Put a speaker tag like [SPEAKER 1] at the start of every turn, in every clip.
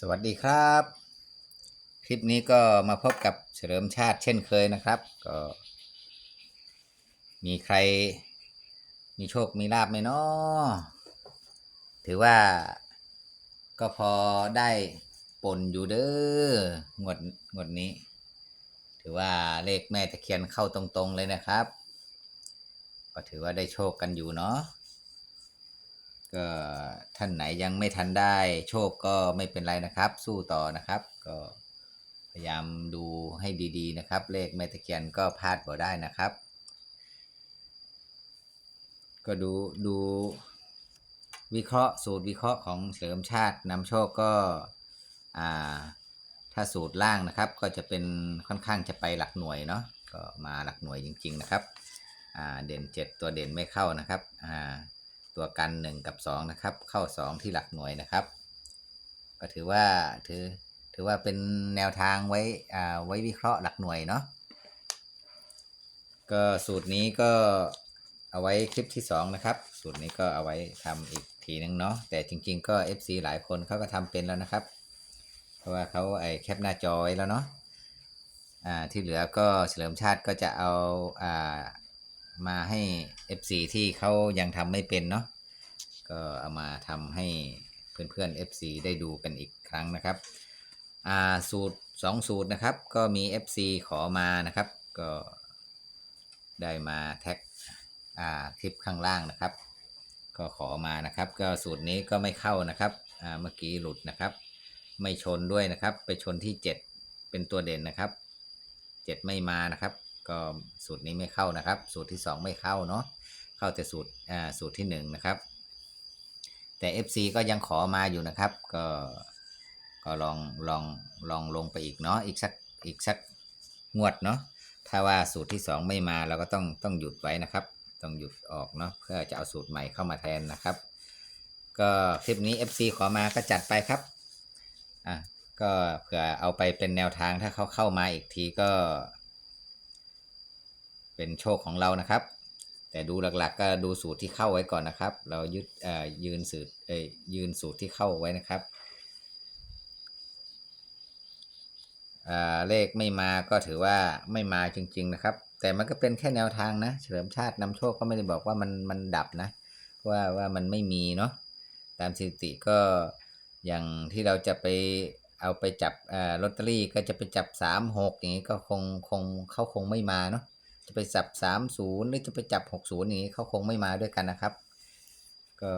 [SPEAKER 1] สวัสดีครับ คลิปนี้ก็มาพบกับเฉลิมชาติเช่นเคยนะครับ ก็ มีใครมีโชคมีลาบไหมเนาะถือว่าก็พอได้ปนอยู่เด้องวดงวดนี้ ถือว่าเลขแม่ตะเคียนเข้าตรงๆเลยนะครับ ก็ถือว่าได้โชคกันอยู่เนาะ ก็ท่านไหนยังไม่ทันได้โชคก็ไม่เป็นไรนะครับ สู้ต่อนะครับ ก็พยายามดูให้ดีๆนะครับ เลขแม่ตะเคียนก็พลาดบ่ได้นะครับ ก็ดูดูวิเคราะห์สูตรวิเคราะห์ของเฉลิมชาตินำโชคก็อ่าถ้าสูตรล่างนะครับ ก็จะเป็นค่อนข้างจะไปหลักหน่วยเนาะก็มาหลักหน่วยจริง ๆ นะครับอ่าเด่น 7 ตัวเด่นไม่เข้านะครับอ่า ตัวกัน 1 กับ 2 นะครับ เข้า 2 ที่หลักหน่วยนะครับ ก็ถือว่าถือถือว่าเป็นแนวทางไว้อ่าไว้วิเคราะห์หลักหน่วยเนาะก็สูตรนี้ก็เอาไว้คลิปที่ 2 นะครับ สูตรนี้ก็เอาไว้ทำอีกทีนึงเนาะแต่จริง ๆ ก็ FC หลายคนเขาก็ทำเป็นแล้วนะครับ เพราะว่าเขาไอ้แคปหน้าจอไว้แล้วเนาะอ่าที่เหลือก็เฉลิมชาติก็จะเอาอ่า มาให้ FC ที่เขายังทำไม่เป็นเนาะก็เอามาทำให้เพื่อนๆ FC ได้ดูกันอีกครั้งนะครับอ่าสูตร2สูตรนะครับ ก็มี FC ขอมานะครับ ก็ได้มาแท็กอ่าคลิปข้างล่างนะครับ ก็ขอมานะครับ ก็สูตรนี้ก็ไม่เข้านะครับอ่าเมื่อกี้หลุดนะครับ ไม่ชนด้วยนะครับ ไปชนที่ 7 เป็นตัวเด่นนะครับ 7 ไม่มานะครับ ก็สูตรนี้ไม่เข้านะครับ สูตรที่ 2 ไม่เข้าเนาะเข้าแต่สูตรอ่าสูตรที่ 1 นะครับ แต่ FC ก็ยังขอมาอยู่นะครับ ก็ก็ลองลองลองลงไปอีกเนาะอีกสักอีกสักงวดเนาะถ้าว่าสูตรที่ 2 ไม่มาเราก็ต้องต้องหยุดไว้นะครับ ต้องหยุดออกเนาะเพื่อจะเอาสูตรใหม่เข้ามาแทนนะครับ ก็คลิปนี้ FC ขอมาก็จัดไปครับอะก็เผื่อเอาไปเป็นแนวทางถ้าเขาเข้ามาอีกทีก็ เป็นโชคของเรานะครับ แต่ดูหลักๆ ก็ดูสูตรที่เข้าไว้ก่อนนะครับ เรายึดยืนสูตรเอ้ยืนสูตรที่เข้าไว้นะครับเลขไม่มาก็ถือว่าไม่มาจริง ๆนะครับ แต่มันก็เป็นแค่แนวทางนะ เฉลิมชาตินำโชคก็ไม่ได้บอกว่ามันมันดับนะว่าว่ามันไม่มีเนาะตามสถิติก็อย่างที่เราจะไปเอาไปจับอ่าลอตเตอรี่ก็จะไปจับสามหกอย่างนี้ก็คงคงเขาคงไม่มาเนาะ จะไปจับสามศูนย์หรือจะไปจับหกศูนย์อย่างนี้เขาคงไม่มาด้วยกันนะครับ ก็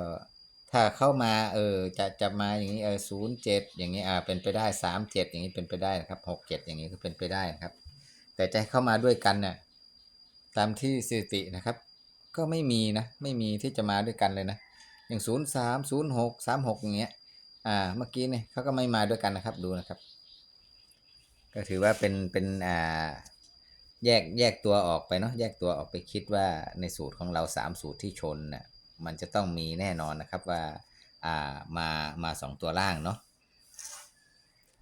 [SPEAKER 1] ถ้าเข้ามาเออจะจะมาอย่างนี้เออศูนย์เจ็ดอย่างนี้อ่าเป็นไปได้สามเจ็ดอย่างนี้เป็นไปได้นะครับหกเจ็ดอย่างนี้ก็เป็นไปได้นะครับ แต่จะเข้ามาด้วยกันเนี่ยตามที่สถิตินะครับ ก็ไม่มีนะไม่มีที่จะมาด้วยกันเลยนะอย่างศูนย์สามศูนย์หกสามหกอย่างเงี้ยอ่าเมื่อกี้เนี่ยเขาก็ไม่มาด้วยกันนะครับดูนะครับ ก็ถือว่าเป็นเป็นอ่า แยกแยกตัวออกไปเนาะแยกตัวออกไปคิดว่าในสูตรของเราสามสูตรที่ชนน่ะมันจะต้องมีแน่นอนนะครับว่าอ่ามามาสองตัวล่างเนาะ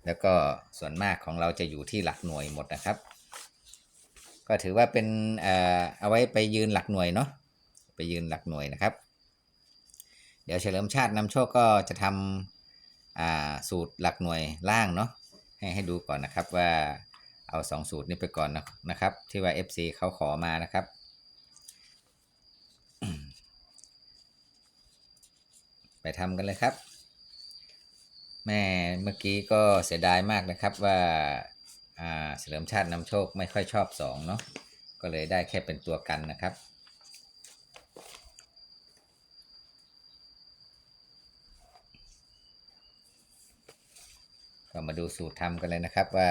[SPEAKER 1] แล้วก็ส่วนมากของเราจะอยู่ที่หลักหน่วยหมดนะครับ ก็ถือว่าเป็นเอ่อเอาไว้ไปยืนหลักหน่วยเนาะไปยืนหลักหน่วยนะครับ เดี๋ยวเฉลิมชาตินำโชคก็จะทำอ่าสูตรหลักหน่วยล่างเนาะให้ให้ดูก่อนนะครับว่า เอาสองสูตรนี้ไปก่อนนะนะครับ ที่ว่า FC เขาขอมานะครับ ไปทำกันเลยครับ แม่เมื่อกี้ก็เสียดายมากนะครับว่าเฉลิมชาตินำโชคไม่ค่อยชอบสองเนาะก็เลยได้แค่เป็นตัวกันนะครับก็มาดูสูตรทำกันเลยนะครับว่า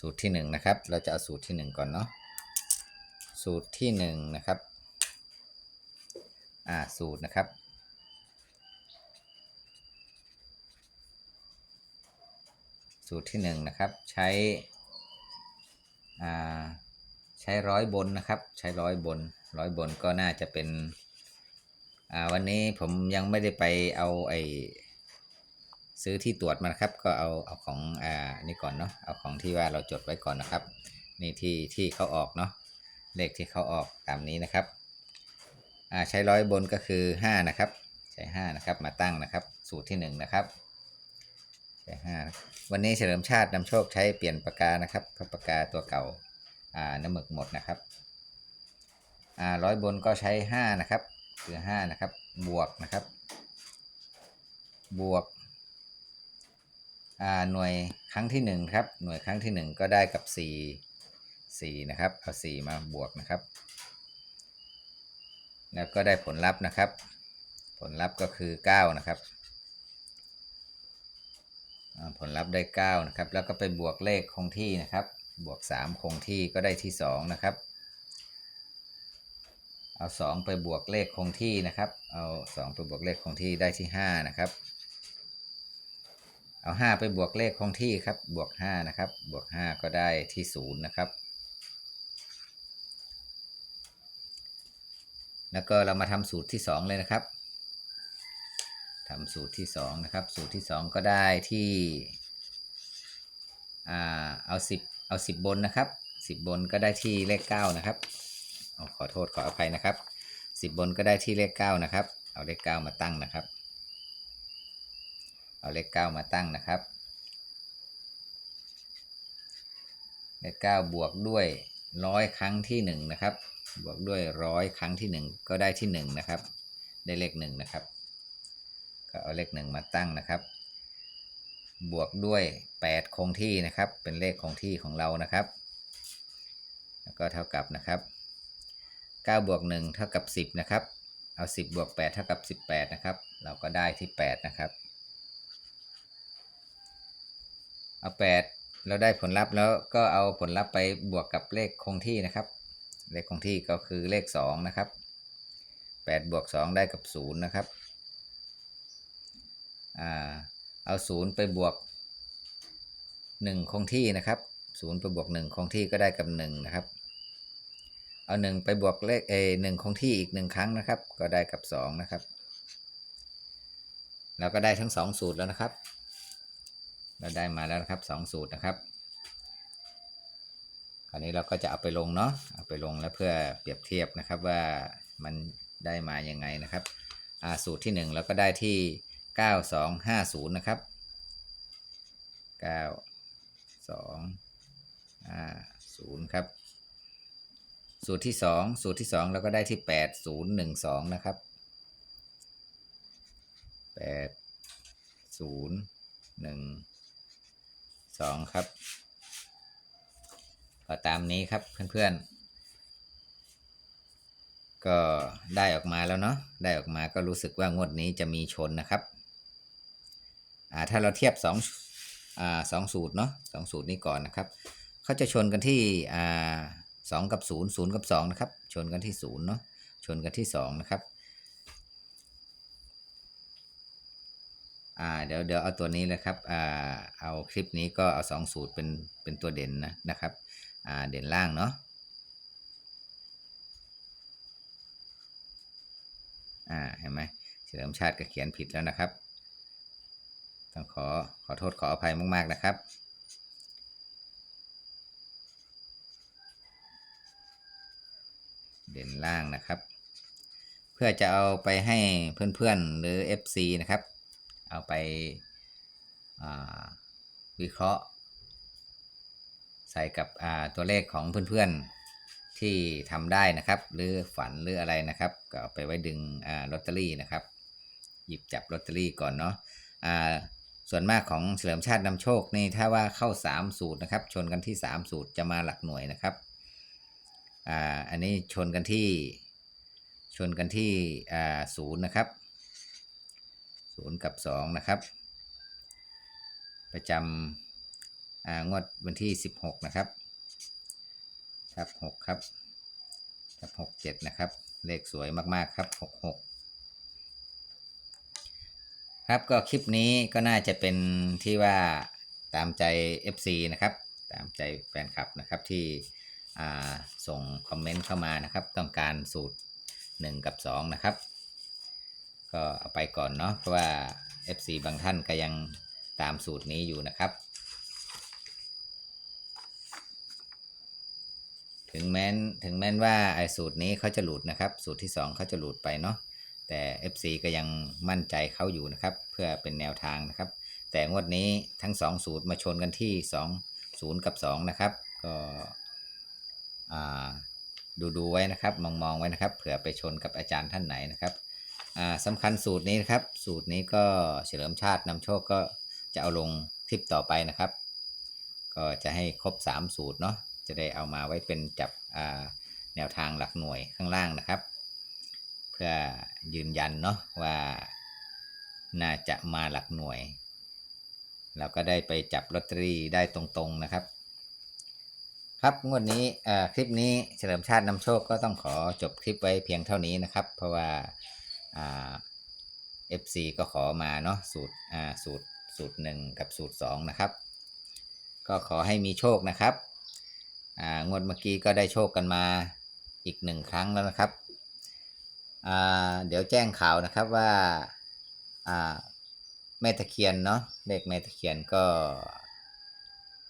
[SPEAKER 1] สูตรที่หนึ่งนะครับ เราจะเอาสูตรที่หนึ่งก่อนเนาะ สูตรที่หนึ่งนะครับ อ่า สูตรนะครับ สูตรที่หนึ่งนะครับ ใช้ อ่า ใช้ร้อยบนนะครับ ใช้ร้อยบน ร้อยบนก็น่าจะเป็น อ่า วันนี้ผมยังไม่ได้ไปเอาไอ ซื้อที่ตรวจมานครับ ก็เอาเอาของอ่านี่ก่อนเนาะเอาของที่ว่าเราจดไว้ก่อนนะครับ นี่ที่ที่เขาออกเนาะเลขที่เขาออกตามนี้นะครับอ่าใช้ร้อยบนก็คือ 5 นะครับ ใช้5นะครับมาตั้งนะครับ สูตรที่ 1 นะครับใช้5นะวันนี้เฉลิมชาตินำโชคใช้เปลี่ยนปากกานะครับเพราะปากกาตัวเก่าอ่าน้ำหมึกหมดนะครับอ่าร้อยบนก็ใช้ 5 นะครับ คือ 5 นะครับ บวกนะครับ บวก หน่วยครั้งที่ 1 ครับ หน่วยครั้งที่ 1 ก็ได้กับ 4 4 นะครับ เอา 4 มาบวกนะครับ แล้วก็ได้ผลลัพธ์นะครับ ผลลัพธ์ก็คือ 9 นะครับ ผลลัพธ์ได้ 9 นะครับ แล้วก็ไปบวกเลขคงที่นะครับ บวก 3 คงที่ก็ได้ที่ 2 นะครับ เอา 2 ไปบวกเลขคงที่นะครับ เอา 2 ไปบวกเลขคงที่ได้ที่ 5 นะครับ เอา 5 ไปบวกเลขคงที่ครับ บวก 5 นะครับ บวก 5 ก็ได้ที่ 0 นะครับ แล้วก็เรามาทำสูตรที่ 2 เลยนะครับทำสูตรที่ 2 นะครับ สูตรที่ 2 ก็ได้ที่อ่าเอา 10 เอา 10 บนนะครับ 10 บนก็ได้ที่เลข 9 นะครับอขอโทษขออภัยนะครับ 10 บนก็ได้ที่เลข 9 นะครับ เอาเลข 9 มาตั้งนะครับ เอาเลข9มาตั้งนะครับ เลข9บวกด้วยร้อยครั้งที่1นะครับ บวกด้วยร้อยครั้งที่1ก็ได้ที่1นะครับ ได้เลข1นะครับ ก็เอาเลข1มาตั้งนะครับ บวกด้วย8คงที่นะครับ เป็นเลขคงที่ของเรานะครับ แล้วก็เท่ากับนะครับ9บวก1เท่ากับ 10 นะครับ เอา 10 บวก 8 เท่ากับ 18 นะครับ เราก็ได้ที่ 8 นะครับ เอา8เราได้ผลลัพธ์แล้วก็เอาผลลัพธ์ไปบวกกับเลขคงที่นะครับ เลขคงที่ก็คือเลข2นะครับ8บวก2ได้กับ0นะครับอ่าเอา0ไปบวก1คงที่นะครับ0ไปบวก1คงที่ก็ได้กับ1นะครับเอา1ไปบวกเลขเอหนึ่งคงที่อีก1ครั้งนะครับ ก็ได้กับ2นะครับเราก็ได้ทั้ง2สูตรแล้วนะครับ เราได้มาแล้วนะครับ 2 สูตรนะครับคราวนี้เราก็จะเอาไปลงเนาะเอาไปลงแล้วเพื่อเปรียบเทียบนะครับว่ามันได้มายังไงนะครับสูตรที่ 1 เราก็ได้ที่ 9250 นะครับ 9250 ครับ สูตรที่ 2 สูตรที่ 2 เราก็ได้ที่ 8012 นะครับ 8012 สองครับ ก็ตามนี้ครับเพื่อนๆ ก็ได้ออกมาแล้วเนาะได้ออกมาก็รู้สึกว่างวดนี้จะมีชนนะครับอ่าถ้าเราเทียบ2อ่าสองสูตรเนาะสองสูตรนี้ก่อนนะครับเขาจะชนกันที่อ่าสองกับศูนย์ศูนย์กับสองนะครับ ชนกันที่ศูนย์เนาะชนกันที่สองนะครับ อ่าเดี๋ยวเดี๋ยวเอาตัวนี้เลยครับอ่าเอาคลิปนี้ก็เอาสองสูตรเป็นเป็นตัวเด่นนะนะครับอ่าเด่นล่างเนาะอ่าเห็นไหมเฉลิมชาติก็เขียนผิดแล้วนะครับ ต้องขอขอโทษขออภัยมากๆนะครับเด่นล่างนะครับ เพื่อจะเอาไปให้เพื่อนๆหรือ FC นะครับ เอาไปวิเคราะห์ ใส่กับตัวเลขของเพื่อนๆที่ทำได้นะครับ หรือฝันหรืออะไรนะครับ ก็เอาไปไว้ดึงลอตเตอรี่นะครับ หยิบจับลอตเตอรี่ก่อนเนาะส่วนมากของเฉลิมชาตินำโชคนี่ถ้าว่าเข้า 3 สูตรนะครับ ชนกันที่ 3 สูตรจะมาหลักหน่วยนะครับอ่าอันนี้ชนกันที่ชนกันที่อ่าศูนย์นะครับ ศูนย์กับ 2 นะครับ ประจำงวดวันที่ 16 นะครับทับ 6 ครับทับ 6 7 นะครับ เลขสวยมากๆครับ 66 ครับก็คลิปนี้ก็น่าจะเป็นที่ว่าตามใจ FC นะครับ ตามใจแฟนคลับนะครับที่ส่งคอมเมนต์เข้ามานะครับ ต้องการสูตร 1 กับ 2 นะครับ ก็เอาไปก่อนเนาะเพราะว่า FC บางท่านก็ยังตามสูตรนี้อยู่นะครับ ถึงแม้นถึงแม้นว่าไอ้สูตรนี้เขาจะหลุดนะครับ สูตรที่สองเขาจะหลุดไปเนาะแต่ FC ก็ยังมั่นใจเขาอยู่นะครับ เพื่อเป็นแนวทางนะครับ แต่งวดนี้ทั้งสองสูตรมาชนกันที่สองศูนย์กับสองนะครับ ก็ดูดูไว้นะครับ มองมองไว้นะครับ เผื่อไปชนกับอาจารย์ท่านไหนนะครับ อ่าสำคัญสูตรนี้นะครับ สูตรนี้ก็เฉลิมชาตินำโชคก็จะเอาลงคลิปต่อไปนะครับ ก็จะให้ครบ 3 สูตรเนาะจะได้เอามาไว้เป็นจับอ่าแนวทางหลักหน่วยข้างล่างนะครับ เพื่อยืนยันเนาะว่าน่าจะมาหลักหน่วย เราก็ได้ไปจับลอตเตอรี่ได้ตรงๆนะครับ ครับงวดนี้อ่อคลิปนี้เฉลิมชาตินำโชคก็ต้องขอจบคลิปไว้เพียงเท่านี้นะครับ เพราะว่า เอ่า FC ก็ขอมาเนาะสูตรอ่าสูตรสูตรหนึ่งกับสูตรสองนะครับ ก็ขอให้มีโชคนะครับอ่างวดเมื่อกี้ก็ได้โชคกันมาอีกหนึ่งครั้งแล้วนะครับอ่าเดี๋ยวแจ้งข่าวนะครับว่าอ่าแม่ตะเคียนเนาะเลขแม่ตะเคียนก็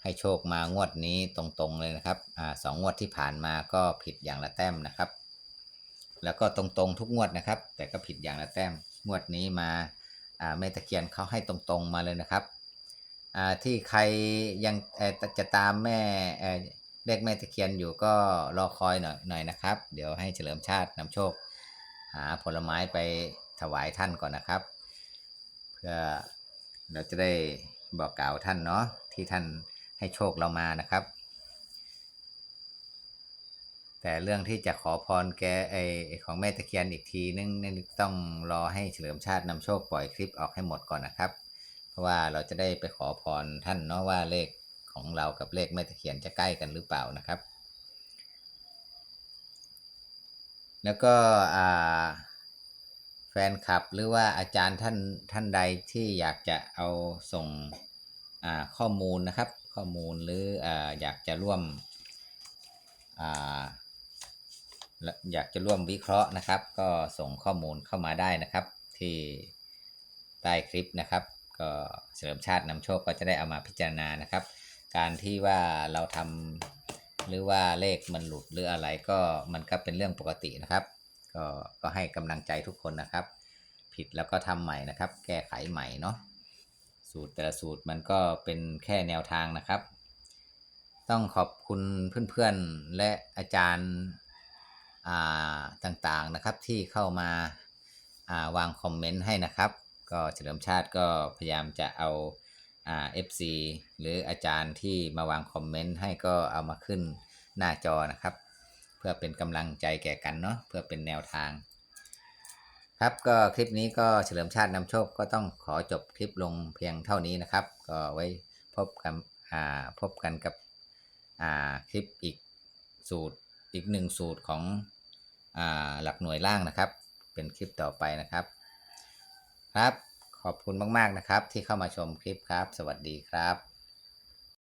[SPEAKER 1] ให้โชคมางวดนี้ตรงๆเลยนะครับอ่าสองงวดที่ผ่านมาก็ผิดอย่างละแต้มนะครับ แล้วก็ตรงๆทุกงวดนะครับ แต่ก็ผิดอย่างละแต้มงวดนี้มาแม่ตะเคียนเขาให้ตรงๆมาเลยนะครับที่ใครยังจะตามแม่เอ่อเลขแม่ตะเคียนอยู่ก็รอคอยหน่อยหน่อยนะครับ เดี๋ยวให้เฉลิมชาตินำโชค หาผลไม้ไปถวายท่านก่อนนะครับ เพื่อเราจะได้บอกกล่าวท่านเนาะที่ท่านให้โชคเรามานะครับ แต่เรื่องที่จะขอพรแกไอของแม่ตะเคียนอีกทีนึงนี่ต้องรอให้เฉลิมชาตินำโชคปล่อยคลิปออกให้หมดก่อนนะครับ เพราะว่าเราจะได้ไปขอพรท่านเนาะว่าเลขของเรากับเลขแม่ตะเคียนจะใกล้กันหรือเปล่านะครับ แล้วก็แฟนคลับหรือว่าอาจารย์ท่านท่านใดที่อยากจะเอาส่งข้อมูลนะครับ ข้อมูลหรือออยากจะร่วมอ่า อยากจะร่วมวิเคราะห์นะครับ ก็ส่งข้อมูลเข้ามาได้นะครับ ที่ใต้คลิปนะครับ ก็เฉลิมชาตินำโชคก็จะได้เอามาพิจารณานะครับ การที่ว่าเราทำหรือว่าเลขมันหลุดหรืออะไรก็มันก็เป็นเรื่องปกตินะครับ ก็ก็ให้กำลังใจทุกคนนะครับ ผิดแล้วก็ทำใหม่นะครับ แก้ไขใหม่เนาะสูตรแต่ละสูตรมันก็เป็นแค่แนวทางนะครับ ต้องขอบคุณเพื่อนๆและอาจารย์ ต่างๆนะครับที่เข้ามาาวางคอมเมนต์ให้นะครับ ก็เฉลิมชาติก็พยายามจะเอาเอ่า FC หรืออาจารย์ที่มาวางคอมเมนต์ให้ก็เอามาขึ้นหน้าจอนะครับ เพื่อเป็นกำลังใจแก่กันเนาะเพื่อเป็นแนวทาง ครับก็คลิปนี้ก็เฉลิมชาตินำโชคก็ต้องขอจบคลิปลงเพียงเท่านี้นะครับ ก็ไว้พบกันพบกันกับคลิปอีกสูตรอีกหนึ่งสูตรของ หลักหน่วยล่างนะครับ เป็นคลิปต่อไปนะครับ ครับ ขอบคุณมาก ๆ นะครับ ที่เข้ามาชมคลิปครับ สวัสดีครับ